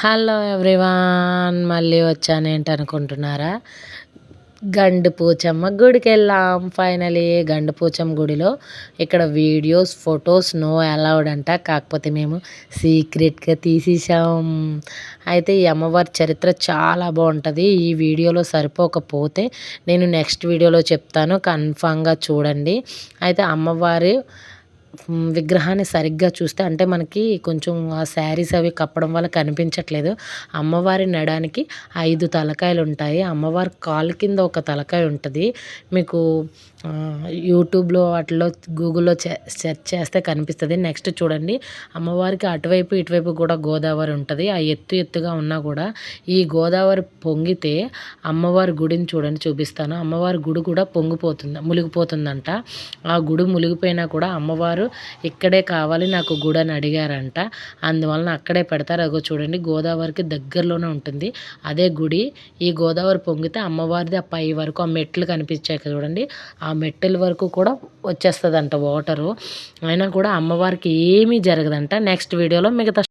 Hello everyone మళ్ళీ వచ్చాను ఏంటి అనుకుంటున్నారా? గండు పూచమ్మ గుడికి వెళ్ళాం. ఫైనలీ గండు పూచమ్మ గుడిలో ఇక్కడ వీడియోస్ ఫొటోస్ నో అలౌడ్ అంట. కాకపోతే మేము సీక్రెట్గా తీసేసాం అయితే ఈ అమ్మవారి చరిత్ర చాలా బాగుంటుంది. ఈ వీడియోలో సరిపోకపోతే నేను నెక్స్ట్ వీడియోలో చెప్తాను. కన్ఫామ్గా చూడండి. అయితే అమ్మవారి విగ్రహాన్ని సరిగ్గా చూస్తే అంటే మనకి కొంచెం ఆ శారీస్ అవి కప్పడం వల్ల కనిపించట్లేదు. అమ్మవారి నడానికి ఐదు తలకాయలు ఉంటాయి. అమ్మవారి కాలు కింద ఒక తలకాయ ఉంటుంది. మీకు యూట్యూబ్లో వాటిలో గూగుల్లో సెర్చ్ చేస్తే కనిపిస్తుంది. నెక్స్ట్ చూడండి. అమ్మవారికి అటువైపు ఇటువైపు కూడా గోదావరి ఉంటుంది. ఆ ఎత్తు ఎత్తుగా ఉన్నా కూడా ఈ గోదావరి పొంగితే అమ్మవారి గుడిని చూడండి చూపిస్తాను. అమ్మవారి గుడి కూడా పొంగిపోతుంది మునిగిపోతుందంట. ఆ గుడి మునిగిపోయినా కూడా అమ్మవారు ఇక్కడే కావాలి నాకు గుడి అని అడిగారంట అందువలన అక్కడే పెడతారు. అగో చూడండి గోదావరికి దగ్గరలోనే ఉంటుంది. అదే గుడి. ఈ గోదావరి పొంగితే అమ్మవారిది ఆ పై వరకు ఆ మెట్లు కనిపించాయి చూడండి. ఆ మెట్టెల వరకు కూడా వచ్చేస్తుందంట వాటరు. అయినా కూడా అమ్మవారికి ఏమీ జరగదంట. నెక్స్ట్ వీడియోలో మిగతా